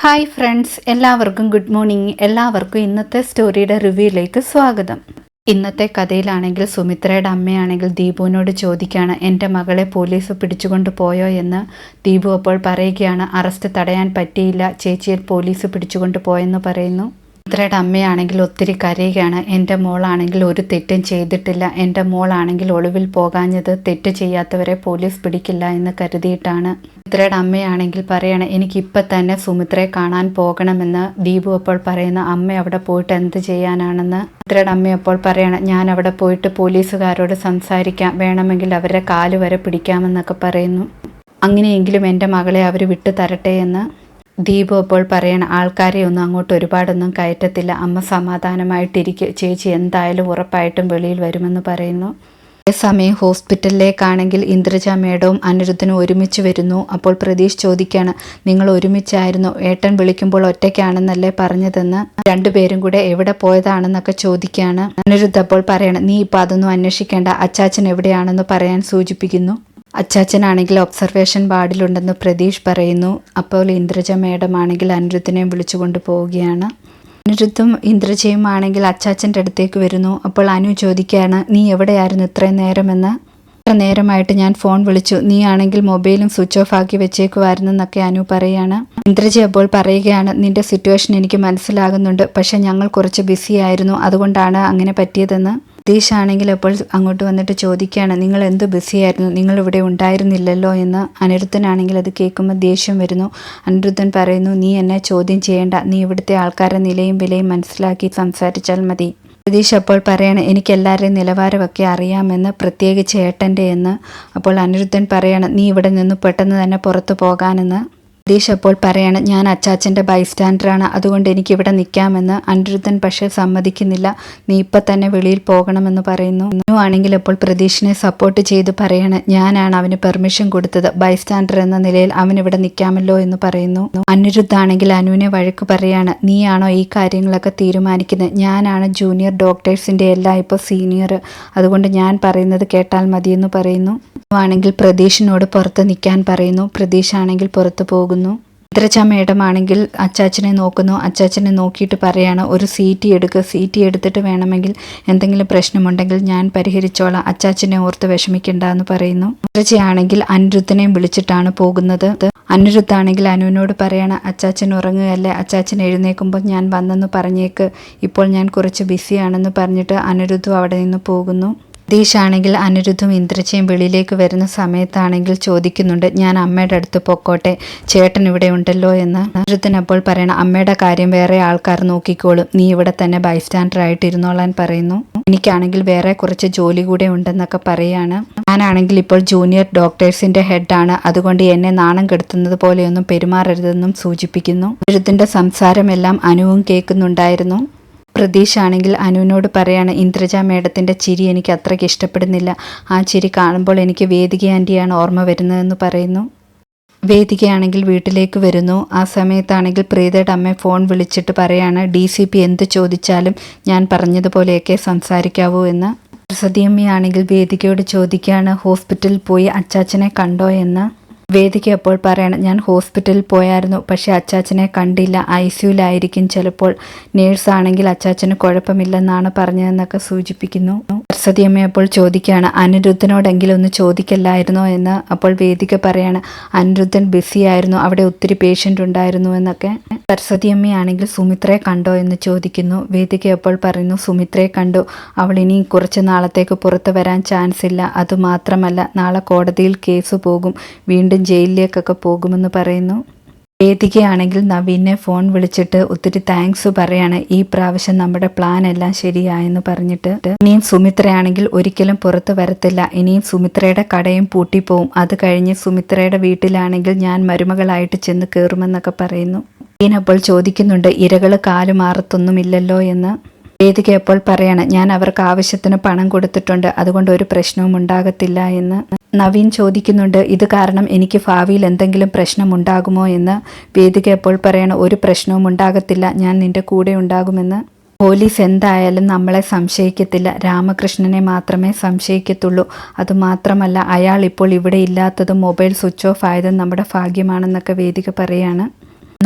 Hi friends എല്ലാവർക്കും good morning എല്ലാവർക്കും ഇന്നത്തെ സ്റ്റോറിയുടെ റിവ്യൂയിലേക്ക് സ്വാഗതം. ഇന്നത്തെ കഥയിലാണെങ്കിൽ സുമിത്രയുടെ അമ്മയാണെങ്കിൽ ദീപുവിനോട് ചോദിക്കുകയാണ് എന്റെ മകളെ പോലീസ് പിടിച്ചുകൊണ്ട് പോയോ? എന്ന് ദീപു അപ്പോൾ പറയുകയാണ് അറസ്റ്റ് തടയാൻ പറ്റിയില്ല. ചേച്ചിയെ പോലീസ് പിടിച്ചുകൊണ്ട് പോയെന്ന് പറയുന്നു. സുമിത്രയുടെ അമ്മയാണെങ്കിൽ ഒത്തിരി കരയുകയാണ് എന്റെ മോളാണെങ്കിൽ ഒരു തെറ്റും ചെയ്തിട്ടില്ല. എന്റെ മോളാണെങ്കിൽ ഒളിവിൽ പോകാഞ്ഞത് തെറ്റ് ചെയ്യാത്തവരെ പോലീസ് പിടിക്കില്ല എന്ന് കരുതിയിട്ടാണ്. സുമിത്രയുടെ അമ്മയാണെങ്കിൽ പറയണ എനിക്കിപ്പോൾ തന്നെ സുമിത്രയെ കാണാൻ പോകണമെന്ന് ദീപു അപ്പോൾ പറയുന്ന. അമ്മ അവിടെ പോയിട്ട് എന്ത് ചെയ്യാനാണെന്ന്? സുമിത്രയുടെ അമ്മ അപ്പോൾ പറയണം ഞാൻ അവിടെ പോയിട്ട് പോലീസുകാരോട് സംസാരിക്കാം. വേണമെങ്കിൽ അവരുടെ കാൽ വരെ പിടിക്കാമെന്നൊക്കെ പറയുന്നു. അങ്ങനെയെങ്കിലും എന്റെ മകളെ അവർ വിട്ടു തരട്ടെ എന്ന്. ദീപു അപ്പോൾ പറയണ ആൾക്കാരെ ഒന്നും അങ്ങോട്ട് ഒരുപാടൊന്നും കയറ്റത്തില്ല. അമ്മ സമാധാനമായിട്ടിരിക്കും. ചേച്ചി എന്തായാലും ഉറപ്പായിട്ടും വെളിയിൽ വരുമെന്ന് പറയുന്നു. അതേസമയം ഹോസ്പിറ്റലിലേക്കാണെങ്കിൽ ഇന്ദ്രജ മേഡവും അനിരുദ്ധനും ഒരുമിച്ച് വരുന്നു. അപ്പോൾ പ്രതീഷ് ചോദിക്കുകയാണ് നിങ്ങൾ ഒരുമിച്ചായിരുന്നു? ഏട്ടൻ വിളിക്കുമ്പോൾ ഒറ്റയ്ക്കാണെന്നല്ലേ പറഞ്ഞതെന്ന്? രണ്ടുപേരും കൂടെ എവിടെ പോയതാണെന്നൊക്കെ ചോദിക്കുകയാണ് അനിരുദ്ധ അപ്പോൾ പറയണം നീ ഇപ്പം അതൊന്നും അന്വേഷിക്കേണ്ട. അച്ചാച്ചൻ എവിടെയാണെന്ന് പറയാൻ സൂചിപ്പിക്കുന്നു. അച്ചാച്ചനാണെങ്കിൽ ഒബ്സർവേഷൻ വാർഡിലുണ്ടെന്ന് പ്രതീഷ് പറയുന്നു. അപ്പോൾ ഇന്ദ്രജ മേഡം ആണെങ്കിൽ അനിരുദ്ധിനെ വിളിച്ചുകൊണ്ട് പോവുകയാണ്. അനിരുദ്ധും ഇന്ദ്രജയും ആണെങ്കിൽ അച്ചാച്ചന്റെ അടുത്തേക്ക് വരുന്നു. അപ്പോൾ അനു ചോദിക്കുകയാണ് നീ എവിടെയായിരുന്നു ഇത്രയും നേരമെന്ന്? ഇത്ര നേരമായിട്ട് ഞാൻ ഫോൺ വിളിച്ചു. നീ ആണെങ്കിൽ മൊബൈലും സ്വിച്ച് ഓഫ് ആക്കി വെച്ചേക്കുമായിരുന്നു എന്നൊക്കെ അനു പറയുകയാണ് ഇന്ദ്രജി അപ്പോൾ പറയുകയാണ് നിന്റെ സിറ്റുവേഷൻ എനിക്ക് മനസ്സിലാകുന്നുണ്ട്. പക്ഷെ ഞങ്ങൾ കുറച്ച് ബിസി ആയിരുന്നു അതുകൊണ്ടാണ് അങ്ങനെ പറ്റിയതെന്ന്. സതീഷ് ആണെങ്കിൽ അപ്പോൾ അങ്ങോട്ട് വന്നിട്ട് ചോദിക്കുകയാണ് നിങ്ങൾ എന്ത് ബിസിയായിരുന്നു? നിങ്ങൾ ഇവിടെ ഉണ്ടായിരുന്നില്ലല്ലോ? എന്ന് അനിരുദ്ധനാണെങ്കിൽ അത് കേൾക്കുമ്പോൾ ദേഷ്യം വരുന്നു. അനിരുദ്ധൻ പറയുന്നു നീ എന്നെ ചോദ്യം ചെയ്യേണ്ട. നീ ഇവിടുത്തെ ആൾക്കാരുടെ നിലയും വിലയും മനസ്സിലാക്കി സംസാരിച്ചാൽ മതി. പ്രതീഷ് അപ്പോൾ പറയണം എനിക്ക് എല്ലാവരുടെയും നിലവാരമൊക്കെ അറിയാമെന്ന് പ്രത്യേകിച്ച് ഏട്ടന്റെ എന്ന്. അപ്പോൾ അനിരുദ്ധൻ പറയാണ് നീ ഇവിടെ നിന്ന് പെട്ടെന്ന് തന്നെ പുറത്തു പോകാനെന്ന്. പ്രതീഷ് അപ്പോൾ പറയാണ് ഞാൻ അച്ചാച്ചന്റെ ബൈസ്റ്റാൻഡറാണ് അതുകൊണ്ട് എനിക്ക് ഇവിടെ നിൽക്കാമെന്ന് അനിരുദ്ധൻ പക്ഷേ സമ്മതിക്കുന്നില്ല. നീ ഇപ്പം തന്നെ വെളിയിൽ പോകണമെന്ന് പറയുന്നു. അനു ആണെങ്കിൽ അപ്പോൾ പ്രതീഷിനെ സപ്പോർട്ട് ചെയ്ത് പറയാണ് ഞാനാണ് അവന് പെർമിഷൻ കൊടുത്തത്. ബൈസ്റ്റാൻഡർ എന്ന നിലയിൽ അവൻ ഇവിടെ നിൽക്കാമല്ലോ എന്ന് പറയുന്നു. അനിരുദ്ധാണെങ്കിൽ അനുവിനെ വഴക്ക് പറയാണ് നീയാണോ ഈ കാര്യങ്ങളൊക്കെ തീരുമാനിക്കുന്നത്? ഞാനാണ് ജൂനിയർ ഡോക്ടേഴ്സിന്റെ എല്ലാം ഇപ്പോൾ സീനിയർ അതുകൊണ്ട് ഞാൻ പറയുന്നത് കേട്ടാൽ മതിയെന്ന് പറയുന്നു. ആണെങ്കിൽ പ്രതീഷിനോട് പുറത്ത് നിൽക്കാൻ പറയുന്നു. പ്രതീഷ് ആണെങ്കിൽ പുറത്ത് പോകുന്നു. മേഡം ആണെങ്കിൽ അച്ചാച്ചനെ നോക്കുന്നു. അച്ചാച്ചനെ നോക്കിയിട്ട് പറയാണ് ഒരു സീറ്റി എടുക്കുക സീറ്റി എടുത്തിട്ട് വേണമെങ്കിൽ എന്തെങ്കിലും പ്രശ്നമുണ്ടെങ്കിൽ ഞാൻ പരിഹരിച്ചോളാം. അച്ചാച്ചനെ ഓർത്ത് വിഷമിക്കണ്ട എന്ന് പറയുന്നു. ഇത്രച്ചയാണെങ്കിൽ അനിരുദ്ധനെയും വിളിച്ചിട്ടാണ് പോകുന്നത്. അനിരുദ്ധാണെങ്കിൽ അനുവിനോട് പറയാണ് അച്ചാച്ചൻ ഉറങ്ങുകയല്ലേ? അച്ചാച്ചൻ എഴുന്നേക്കുമ്പോൾ ഞാൻ വന്നെന്ന് പറഞ്ഞേക്ക്. ഇപ്പോൾ ഞാൻ കുറച്ച് ബിസിയാണെന്ന് പറഞ്ഞിട്ട് അനിരുദ്ധും അവിടെ നിന്ന് പോകുന്നു. സതീഷ് ആണെങ്കിൽ അനിരുദ്ധും ഇന്ദ്രജയും വെളിയിലേക്ക് വരുന്ന സമയത്താണെങ്കിൽ ചോദിക്കുന്നുണ്ട് ഞാൻ അമ്മയുടെ അടുത്ത് പൊക്കോട്ടെ ചേട്ടൻ ഇവിടെ ഉണ്ടല്ലോ എന്ന്. അനിരുദ്ധൻ അപ്പോൾ പറയണം അമ്മയുടെ കാര്യം വേറെ ആൾക്കാർ നോക്കിക്കോളും നീ ഇവിടെ തന്നെ ബൈസ്റ്റാൻഡർ ആയിട്ട് ഇരുന്നോളാൻ പറയുന്നു. എനിക്കാണെങ്കിൽ വേറെ കുറച്ച് ജോലി കൂടെ ഉണ്ടെന്നൊക്കെ പറയാണ്. ഞാനാണെങ്കിൽ ഇപ്പോൾ ജൂനിയർ ഡോക്ടേഴ്സിന്റെ ഹെഡാണ് അതുകൊണ്ട് എന്നെ നാണം കെടുത്തുന്നത് പോലെയൊന്നും പെരുമാറരുതെന്നും സൂചിപ്പിക്കുന്നു. അനിരുദ്ധിന്റെ സംസാരമെല്ലാം അനുവും കേൾക്കുന്നുണ്ടായിരുന്നു. പ്രതീഷ് ആണെങ്കിൽ അനുവിനോട് പറയാണ് ഇന്ദ്രജ മേഡത്തിന്റെ ചിരി എനിക്ക് അത്രയ്ക്ക് ഇഷ്ടപ്പെടുന്നില്ല. ആ ചിരി കാണുമ്പോൾ എനിക്ക് വേദിക ആന്റിയാണ് ഓർമ്മ വരുന്നതെന്ന് പറയുന്നു. വേദികയാണെങ്കിൽ വീട്ടിലേക്ക് വരുന്നു. ആ സമയത്താണെങ്കിൽ പ്രീതയുടെ അമ്മ ഫോൺ വിളിച്ചിട്ട് പറയാണ് ഡി സി പി എന്ത് ചോദിച്ചാലും ഞാൻ പറഞ്ഞതുപോലെയൊക്കെ സംസാരിക്കാവൂ എന്ന്. സതിയമ്മയാണെങ്കിൽ വേദികയോട് ചോദിക്കുകയാണ് ഹോസ്പിറ്റലിൽ പോയി അച്ചാച്ചനെ കണ്ടോ എന്ന്. വേദിക അപ്പോൾ പറയണം ഞാൻ ഹോസ്പിറ്റലിൽ പോയായിരുന്നു പക്ഷേ അച്ചാച്ചനെ കണ്ടില്ല. ഐ സിയുലായിരിക്കും ചിലപ്പോൾ. നേഴ്സാണെങ്കിൽ അച്ചാച്ചന് കുഴപ്പമില്ലെന്നാണ് പറഞ്ഞതെന്നൊക്കെ സൂചിപ്പിക്കുന്നു. സരസ്വതിയമ്മ അപ്പോൾ ചോദിക്കുകയാണ് അനിരുദ്ധനോടെങ്കിലും ഒന്ന് ചോദിക്കല്ലായിരുന്നോ? എന്ന് അപ്പോൾ വേദിക പറയാണ് അനിരുദ്ധൻ ബിസി ആയിരുന്നു അവിടെ ഒത്തിരി പേഷ്യന്റ് ഉണ്ടായിരുന്നു എന്നൊക്കെ. സരസ്വതിയമ്മയാണെങ്കിൽ സുമിത്രയെ കണ്ടോ? എന്ന് ചോദിക്കുന്നു. വേദിക അപ്പോൾ പറയുന്നു സുമിത്രയെ കണ്ടു. അവൾ ഇനി കുറച്ച് നാളത്തേക്ക് പുറത്ത് വരാൻ ചാൻസ് ഇല്ല. അതുമാത്രമല്ല നാളെ കോടതിയിൽ കേസ് പോകും. വീണ്ടും ജയിലിലേക്കൊക്കെ പോകുമെന്ന് പറയുന്നു. വേദികയാണെങ്കിൽ നവീനെ ഫോൺ വിളിച്ചിട്ട് ഒത്തിരി താങ്ക്സ് പറയാണ്. ഈ പ്രാവശ്യം നമ്മുടെ പ്ലാൻ എല്ലാം ശരിയായെന്ന് പറഞ്ഞിട്ട്. ഇനിയും സുമിത്രയാണെങ്കിൽ ഒരിക്കലും പുറത്ത് വരത്തില്ല. ഇനിയും സുമിത്രയുടെ കടയും പൂട്ടിപ്പോവും. അത് കഴിഞ്ഞ് സുമിത്രയുടെ വീട്ടിലാണെങ്കിൽ ഞാൻ മരുമകളായിട്ട് ചെന്ന് കയറുമെന്നൊക്കെ പറയുന്നു. അപ്പോൾ ചോദിക്കുന്നുണ്ട് ഇരകൾ കാലുമാറത്തൊന്നുമില്ലല്ലോ എന്ന്. വേദിക അപ്പോൾ പറയാണ് ഞാൻ അവർക്ക് ആവശ്യത്തിന് പണം കൊടുത്തിട്ടുണ്ട് അതുകൊണ്ട് ഒരു പ്രശ്നവും ഉണ്ടാകത്തില്ല എന്ന്. നവീൻ ചോദിക്കുന്നുണ്ട് ഇത് കാരണം എനിക്ക് ഭാവിയിൽ എന്തെങ്കിലും പ്രശ്നം ഉണ്ടാകുമോ? എന്ന്. വേദിക അപ്പോൾ പറയണ ഒരു പ്രശ്നവും ഉണ്ടാകത്തില്ല ഞാൻ നിന്റെ കൂടെ ഉണ്ടാകുമെന്ന്. പോലീസ് എന്തായാലും നമ്മളെ സംശയിക്കത്തില്ല രാമകൃഷ്ണനെ മാത്രമേ സംശയിക്കത്തുള്ളൂ. അതുമാത്രമല്ല അയാൾ ഇപ്പോൾ ഇവിടെ ഇല്ലാത്തതും മൊബൈൽ സ്വിച്ച് ഓഫ് ആയതും നമ്മുടെ ഭാഗ്യമാണെന്നൊക്കെ വേദിക പറയാണ്.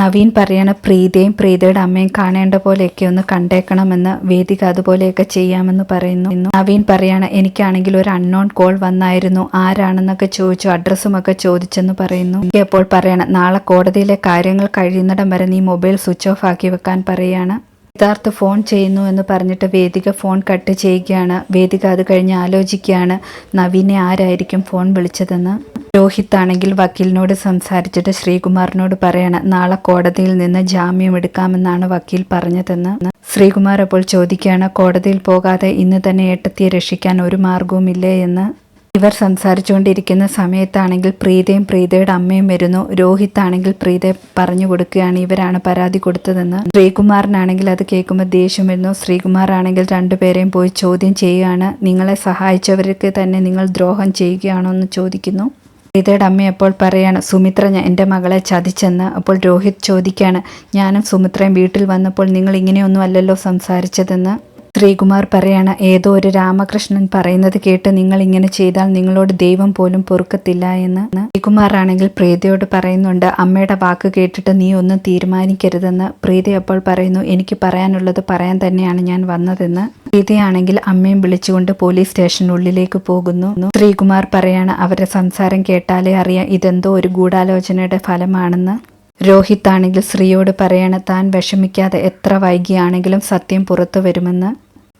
നവീൻ പറയണ പ്രീതയും പ്രീതയുടെ അമ്മയും കാണേണ്ട പോലെയൊക്കെ ഒന്ന് കണ്ടേക്കണമെന്ന് വേദിക അതുപോലെയൊക്കെ ചെയ്യാമെന്ന് പറയുന്നു. നവീൻ പറയാണ് എനിക്കാണെങ്കിൽ ഒരു അൺനോൺ കോൾ വന്നായിരുന്നു. ആരാണെന്നൊക്കെ ചോദിച്ചു അഡ്രസ്സും ഒക്കെ ചോദിച്ചെന്ന് പറയുന്നു അപ്പോൾ പറയണം നാളെ കോടതിയിലെ കാര്യങ്ങൾ കഴിയുന്നിടം വരെ നീ മൊബൈൽ സ്വിച്ച് ഓഫ് ആക്കി വെക്കാൻ പറയാണ്. സിദ്ധാർത്ഥ് ഫോൺ ചെയ്യുന്നു എന്ന് പറഞ്ഞിട്ട് വേദിക ഫോൺ കട്ട് ചെയ്യുകയാണ്. വേദിക അത് കഴിഞ്ഞ് ആലോചിക്കുകയാണ് നവീനെ ആരായിരിക്കും ഫോൺ വിളിച്ചതെന്ന്? രോഹിത് ആണെങ്കിൽ വക്കീലിനോട് സംസാരിച്ചിട്ട് ശ്രീകുമാറിനോട് പറയാണ് നാളെ കോടതിയിൽ നിന്ന് ജാമ്യം എടുക്കാമെന്നാണ് വക്കീൽ പറഞ്ഞതെന്ന്. ശ്രീകുമാർ അപ്പോൾ ചോദിക്കുകയാണ് കോടതിയിൽ പോകാതെ ഇന്ന് തന്നെ ഏട്ടത്തിയെ രക്ഷിക്കാൻ ഒരു മാർഗവുമില്ലേ എന്ന്. ഇവർ സംസാരിച്ചുകൊണ്ടിരിക്കുന്ന സമയത്താണെങ്കിൽ പ്രീതയും പ്രീതയുടെ അമ്മയും വരുന്നു. രോഹിത് ആണെങ്കിൽ പ്രീതയെ പറഞ്ഞു കൊടുക്കുകയാണ് ഇവരാണ് പരാതി കൊടുത്തതെന്ന്. ശ്രീകുമാറിനാണെങ്കിൽ അത് കേൾക്കുമ്പോൾ ദേഷ്യം വരുന്നു. ശ്രീകുമാർ ആണെങ്കിൽ രണ്ടുപേരെയും പോയി ചോദ്യം ചെയ്യുകയാണ്. നിങ്ങളെ സഹായിച്ചവർക്ക് തന്നെ നിങ്ങൾ ദ്രോഹം ചെയ്യുകയാണോ എന്ന് ചോദിക്കുന്നു. പ്രീതയുടെ അമ്മ അപ്പോൾ പറയാണ് സുമിത്ര എന്റെ മകളെ ചതിച്ചെന്ന്? അപ്പോൾ രോഹിത് ചോദിക്കുകയാണ് ഞാനും സുമിത്രയും വീട്ടിൽ വന്നപ്പോൾ നിങ്ങൾ ഇങ്ങനെയൊന്നും അല്ലല്ലോ സംസാരിച്ചതെന്ന്? ശ്രീകുമാർ പറയാണ് ഏതോ ഒരു രാമകൃഷ്ണൻ പറയുന്നത് കേട്ട് നിങ്ങൾ ഇങ്ങനെ ചെയ്താൽ നിങ്ങളോട് ദൈവം പോലും പൊറുക്കത്തില്ല എന്ന് ശ്രീകുമാർ ആണെങ്കിൽ പ്രീതയോട് പറയുന്നുണ്ട് അമ്മയുടെ വാക്ക് കേട്ടിട്ട് നീ ഒന്നും തീരുമാനിക്കരുതെന്ന് പ്രീതി അപ്പോൾ പറയുന്നു എനിക്ക് പറയാനുള്ളത് പറയാൻ തന്നെയാണ് ഞാൻ വന്നതെന്ന് പ്രീതിയാണെങ്കിൽ അമ്മയും വിളിച്ചുകൊണ്ട് പോലീസ് സ്റ്റേഷനുള്ളിലേക്ക് പോകുന്നു. ശ്രീകുമാർ പറയാണ് അവരെ സംസാരം കേട്ടാലേ അറിയാം ഇതെന്തോ ഒരു ഗൂഢാലോചനയുടെ ഫലമാണെന്ന് രോഹിത് ആണെങ്കിൽ ശ്രീയോട് പറയാണ് താൻ വിഷമിക്കാതെ എത്ര വൈകിയാണെങ്കിലും സത്യം പുറത്തു വരുമെന്ന്.